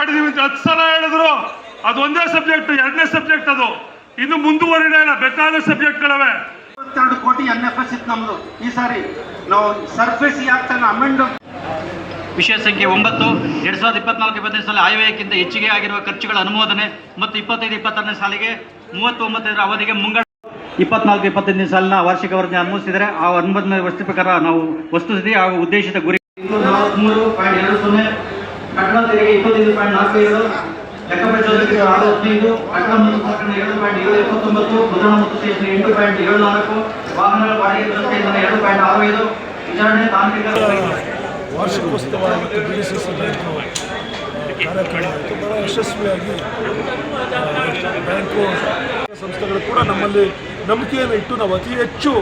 ಮಾಡಿದೀವಿ ಅಂತ ಹತ್ತು ಸಲ ಹೇಳಿದ್ರು. ಅದು ಒಂದೇ ಸಬ್ಜೆಕ್ಟ್ ಎರಡನೇ ಸಬ್ಜೆಕ್ಟ್ ಅದು. ಇನ್ನು ಮುಂದುವರಿದ ಇಲ್ಲ ಬೇಕಾದ ಸಬ್ಜೆಕ್ಟ್ಗಳವೆ ಇಪ್ಪತ್ತೆರಡು ಕೋಟಿ ಎನ್ ಎಫ್ ಎಸ್ ಇತ್ತು ನಮ್ದು. ಈ ಸಾರಿ ನಾವು ಸರ್ಫೇಸ್ ಯಾಕ್ತಾನೆ ಅಮೆಂಡ್ ವಿಷಯ ಸಂಖ್ಯೆ ಒಂಬತ್ತು ಎರಡು ಸಾವಿರದ ಇಪ್ಪತ್ನಾಲ್ಕು ಇಪ್ಪತ್ತೈದು ಸಾಲ ಆಯವ್ಯಕ್ಕಿಂತ ಹೆಚ್ಚಿಗೆ ಆಗಿರುವ ಖರ್ಚುಗಳ ಅನುಮೋದನೆ ಮತ್ತು ಇಪ್ಪತ್ತೈದು ಇಪ್ಪತ್ತಾರನೇ ಸಾಲಿಗೆ ಮೂವತ್ತೊಂಬತ್ತೈದರ ಅವಧಿಗೆ ಮುಂಗಡ ಇಪ್ಪತ್ನಾಲ್ಕು ಇಪ್ಪತ್ತೈದನೇ ಸಾಲಿನ ವಾರ್ಷಿಕ ವರದಿ ಅನುಮೋದಿಸಿದರೆ ಆ ಅನುಮೋದನೆ ವಸ್ತು ಪ್ರಕಾರ ನಾವು ವಸ್ತುಸ್ಥಿತಿ ಹಾಗೂ ಉದ್ದೇಶಿತ ಗುರಿ ನಲವತ್ಮೂರು ಪಾಯಿಂಟ್ ಎರಡು ಸೊನ್ನೆ. ಕಟ್ಟಡ ತೆರಿಗೆ ಇಪ್ಪತ್ತೈದು ಪಾಯಿಂಟ್ ನಾಲ್ಕು ಏಳು ಲೆಕ್ಕ ಪರಿಶೋಧಕರು ಆರು ಹದಿನೈದು, ಕಟ್ಟಡ ಮತ್ತು ಪ್ರಕರಣ ಎರಡು ಪಾಯಿಂಟ್ ಏಳು ಇಪ್ಪತ್ತೊಂಬತ್ತು ಮುದ್ರಣ ಮತ್ತು ಸೇರಿಸಿ ಎಂಟು ಪಾಯಿಂಟ್ ಏಳು ನಾಲ್ಕು, ವಾಹನಗಳ ಬಾಡಿಗೆ ಇಂಧನ ಎರಡು ಪಾಯಿಂಟ್ ಆರು ಐದು, ವಿಚಾರಣೆ ತಾಂತ್ರಿಕ ಯಶಸ್ವಿಯಾಗಿ ಬ್ಯಾಂಕು ಸಂಸ್ಥೆಗಳು ಕೂಡ ನಮ್ಮಲ್ಲಿ ನಂಬಿಕೆಯನ್ನು ಇಟ್ಟು ನಾವು ಅತಿ ಹೆಚ್ಚು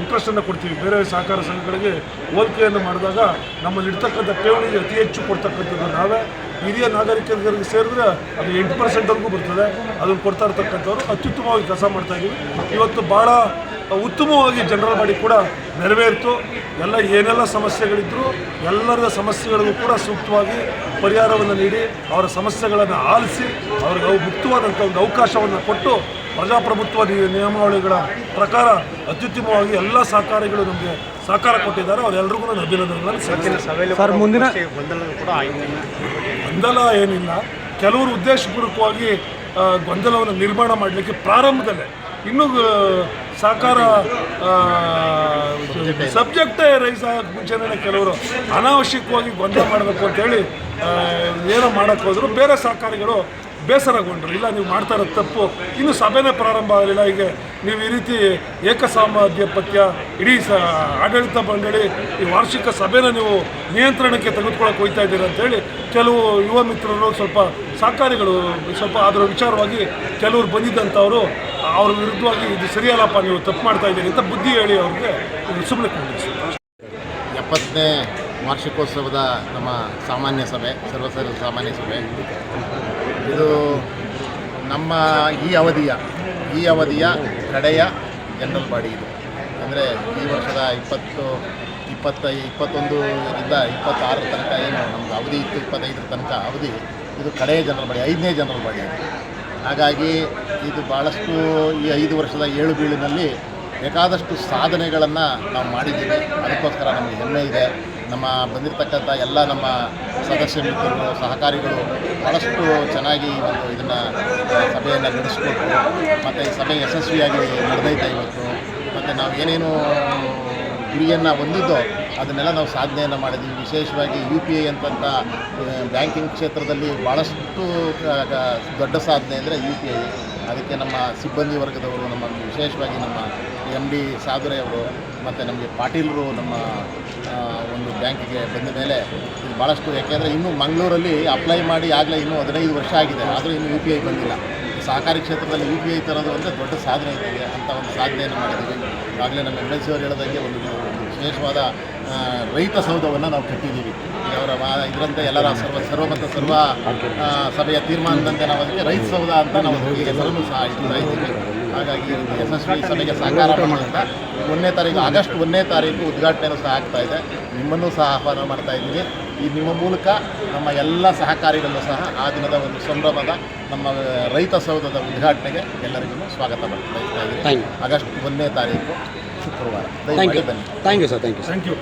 ಇಂಟ್ರೆಸ್ಟನ್ನು ಕೊಡ್ತೀವಿ. ಬೇರೆ ಸಹಕಾರ ಸಂಘಗಳಿಗೆ ಹೋಲಿಕೆಯನ್ನು ಮಾಡಿದಾಗ ನಮ್ಮಲ್ಲಿ ಇರ್ತಕ್ಕಂಥ ಠೇವಣಿಗೆ ಅತಿ ಹೆಚ್ಚು ಕೊಡ್ತಕ್ಕಂಥದ್ದು ನಾವೇ. ಹಿರಿಯ ನಾಗರಿಕರಿಗೆ ಸೇರಿದ್ರೆ ಅದು ಎಂಟು ಪರ್ಸೆಂಟ್ವರೆಗೂ ಬರ್ತದೆ. ಅದನ್ನು ಕೊಡ್ತಾ ಇರ್ತಕ್ಕಂಥವ್ರು ಅತ್ಯುತ್ತಮವಾಗಿ ಕೆಲಸ ಮಾಡ್ತಾ ಇದ್ದೀವಿ. ಇವತ್ತು ಭಾಳ ಉತ್ತಮವಾಗಿ ಜನರಲ್ ಬಾಡಿ ಕೂಡ ನೆರವೇರಿತು. ಎಲ್ಲ ಏನೆಲ್ಲ ಸಮಸ್ಯೆಗಳಿದ್ದರೂ ಎಲ್ಲರ ಸಮಸ್ಯೆಗಳಿಗೂ ಕೂಡ ಸೂಕ್ತವಾಗಿ ಪರಿಹಾರವನ್ನು ನೀಡಿ, ಅವರ ಸಮಸ್ಯೆಗಳನ್ನು ಆಲಿಸಿ, ಅವ್ರಿಗೆ ಅವು ಮುಕ್ತವಾದಂಥ ಒಂದು ಅವಕಾಶವನ್ನು ಕೊಟ್ಟು ಪ್ರಜಾಪ್ರಭುತ್ವ ನಿಯಮಾವಳಿಗಳ ಪ್ರಕಾರ ಅತ್ಯುತ್ತಮವಾಗಿ ಎಲ್ಲ ಸಹಕಾರಿಗಳು ನಮಗೆ ಸಹಕಾರ ಕೊಟ್ಟಿದ್ದಾರೆ. ಅವರೆಲ್ಲರಿಗೂ ನಾನು ಅಭಿನಂದನೆಗಳನ್ನು ಸರ್ ಮುಂದಿನ ಗೊಂದಲ ಏನಿಲ್ಲ. ಕೆಲವರು ಉದ್ದೇಶಪೂರ್ವಕವಾಗಿ ಗೊಂದಲವನ್ನು ನಿರ್ಮಾಣ ಮಾಡಲಿಕ್ಕೆ ಪ್ರಾರಂಭದಲ್ಲೇ. ಇನ್ನೂ ಸಹಕಾರ ಸಬ್ಜೆಕ್ಟೇ ರೈಸ್ ಆಗಕ್ಕೆ ಮುಂಚೆನೇ ಕೆಲವರು ಅನಾವಶ್ಯಕವಾಗಿ ಗೊಂದಲ ಮಾಡಬೇಕು ಅಂತೇಳಿ ಏನೋ ಮಾಡೋಕ್ಕೆ ಹೋದ್ರು. ಬೇರೆ ಸಹಕಾರಿಗಳು ಬೇಸರಗೊಂಡ್ರು. ಇಲ್ಲ, ನೀವು ಮಾಡ್ತಾ ಇರೋದು ತಪ್ಪು. ಇನ್ನು ಸಭೆನೇ ಪ್ರಾರಂಭ ಆಗಲಿಲ್ಲ. ಹೀಗೆ ನೀವು ಈ ರೀತಿ ಏಕಸಾಮಾಧ್ಯಾಪತ್ಯ ಇಡೀ ಸ ಆಡಳಿತ ಮಂಡಳಿ ಈ ವಾರ್ಷಿಕ ಸಭೆನ ನೀವು ನಿಯಂತ್ರಣಕ್ಕೆ ತೆಗೆದುಕೊಳ್ಳೋಕೆ ಹೋಗ್ತಾ ಇದ್ದೀರಾ ಅಂತೇಳಿ ಕೆಲವು ಯುವ ಮಿತ್ರರು, ಸ್ವಲ್ಪ ಸಹಕಾರಿಗಳು, ಸ್ವಲ್ಪ ಅದರ ವಿಚಾರವಾಗಿ ಕೆಲವರು ಬಂದಿದ್ದಂಥವರು, ಅವ್ರ ವಿರುದ್ಧವಾಗಿ ಇದು ಸರಿಯಲ್ಲಪ್ಪ, ನೀವು ತಪ್ಪು ಮಾಡ್ತಾ ಇದ್ದೀರಿ ಅಂತ ಬುದ್ಧಿ ಹೇಳಿ ಅವ್ರಿಗೆ ಸುಮ್ಮನೆ ಕೊಂಡಿಸಿ ಎಪ್ಪತ್ತನೇ ವಾರ್ಷಿಕೋತ್ಸವದ ನಮ್ಮ ಸಾಮಾನ್ಯ ಸಭೆ ಸರ್ವಸರ್ವ ಸಾಮಾನ್ಯ ಸಭೆ. ಇದು ನಮ್ಮ ಈ ಅವಧಿಯ ಈ ಅವಧಿಯ ಕಡೆಯ ಜನರಲ್ ಬಾಡಿ ಇದು. ಅಂದರೆ ಈ ವರ್ಷದ ಇಪ್ಪತ್ತು, ಇಪ್ಪತ್ತೈ ಇಪ್ಪತ್ತೊಂದರಿಂದ ಇಪ್ಪತ್ತಾರರ ತನಕ ಏನು ನಮ್ಮದು ಅವಧಿ ಇತ್ತು, ಇಪ್ಪತ್ತೈದರ ತನಕ ಅವಧಿ, ಇದು ಕಡೆಯ ಜನರಲ್ ಬಾಡಿ ಐದನೇ ಜನರಲ್ ಬಾಡಿ ಹಾಗಾಗಿ ಇದು ಭಾಳಷ್ಟು ಈ ಐದು ವರ್ಷದ ಏಳು ಬೀಳಿನಲ್ಲಿ ಬೇಕಾದಷ್ಟು ಸಾಧನೆಗಳನ್ನು ನಾವು ಮಾಡಿದ್ದೀವಿ. ಅದಕ್ಕೋಸ್ಕರ ನಮಗೆ ಹೆಮ್ಮೆ ಇದೆ. ನಮ್ಮ ಬಂದಿರತಕ್ಕಂಥ ಎಲ್ಲ ನಮ್ಮ ಸದಸ್ಯ ಮಿತ್ರರು, ಸಹಕಾರಿಗಳು ಭಾಳಷ್ಟು ಚೆನ್ನಾಗಿ ಒಂದು ಇದನ್ನು ಸಭೆಯನ್ನು ನಡೆಸಿಕೊಟ್ಟು ಮತ್ತು ಈ ಸಭೆ ಯಶಸ್ವಿಯಾಗಿ ನಡೆದೈತೆ ಇವತ್ತು. ಮತ್ತು ನಾವು ಏನೇನು ಗುರಿಯನ್ನು ಹೊಂದಿದ್ದೋ ಅದನ್ನೆಲ್ಲ ನಾವು ಸಾಧನೆಯನ್ನು ಮಾಡಿದ್ವಿ. ವಿಶೇಷವಾಗಿ ಯು ಪಿ ಐ ಅಂತಂಥ ಬ್ಯಾಂಕಿಂಗ್ ಕ್ಷೇತ್ರದಲ್ಲಿ ಭಾಳಷ್ಟು ದೊಡ್ಡ ಸಾಧನೆ ಅಂದರೆ ಯು ಪಿ ಐ. ಅದಕ್ಕೆ ನಮ್ಮ ಸಿಬ್ಬಂದಿ ವರ್ಗದವರು ನಮ್ಮ ವಿಶೇಷವಾಗಿ ನಮ್ಮ ಎಂ ಡಿ ಅವರು ಮತ್ತು ನಮಗೆ ಪಾಟೀಲರು ನಮ್ಮ ಒಂದು ಬ್ಯಾಂಕಿಗೆ ಬಂದ ಮೇಲೆ ಇದು ಭಾಳಷ್ಟು ಯಾಕೆಂದರೆ ಇನ್ನೂ ಮಂಗಳೂರಲ್ಲಿ ಅಪ್ಲೈ ಮಾಡಿ ಆಗಲೇ ಇನ್ನೂ ಹದಿನೈದು ವರ್ಷ ಆಗಿದೆ. ಆದರೂ ಇನ್ನೂ ಯು ಪಿ ಐ ಬಂದಿಲ್ಲ. ಸಹಕಾರಿ ಕ್ಷೇತ್ರದಲ್ಲಿ ಯು ಪಿ ಐ ತರೋದು ಅಂದರೆ ದೊಡ್ಡ ಸಾಧನೆ ಇದೆ ಅಂತ ಒಂದು ಸಾಧನೆಯನ್ನು ಮಾಡಿದ್ದೀವಿ. ಆಗಲೇ ನಮ್ಮ ಎಂ ಎಲ್ ಸಿ ಅವರು ಹೇಳೋದಂಗೆ ಒಂದು ವಿಶೇಷವಾದ ರೈತ ಸೌಧವನ್ನು ನಾವು ಕಟ್ಟಿದ್ದೀವಿ. ಅವರ ಇದರಂತೆ ಎಲ್ಲರ ಸರ್ವ, ಸರ್ವಮತ ಸರ್ವ ಸಭೆಯ ತೀರ್ಮಾನದಂತೆ ನಾವು ಅದಕ್ಕೆ ರೈತ ಸೌಧ ಅಂತ ನಾವು ಹೆಸರನ್ನು ಸಹ ಇಟ್ಟಿದ್ದೀವಿ. ಹಾಗಾಗಿ ಇದು ಯಶಸ್ವಿ ಸಭೆಗೆ ಸಹಕಾರ ಮಾಡೋದ್ರಿಂದ ಒಂದನೇ ತಾರೀಕು ಆಗಸ್ಟ್ ಒಂದನೇ ತಾರೀಕು ಉದ್ಘಾಟನೆಯೂ ಸಹ ಆಗ್ತಾ ಇದೆ. ನಿಮ್ಮನ್ನು ಸಹ ಆಹ್ವಾನ ಮಾಡ್ತಾ ಇದ್ದೀನಿ ಈ ನಿಮ್ಮ ಮೂಲಕ ನಮ್ಮ ಎಲ್ಲ ಸಹಕಾರಿಗಳನ್ನು ಸಹ ಆ ದಿನದ ಒಂದು ಸಂಭ್ರಮದ ನಮ್ಮ ರೈತ ಸೌಧದ ಉದ್ಘಾಟನೆಗೆ ಎಲ್ಲರಿಗೂ ಸ್ವಾಗತ ಮಾಡ್ತಾ ಇದ್ದೀನಿ ಆಗಸ್ಟ್ ಒಂದನೇ ತಾರೀಕು ಶುಕ್ರವಾರ. ಬನ್ನಿ. Thank you sir thank you thank you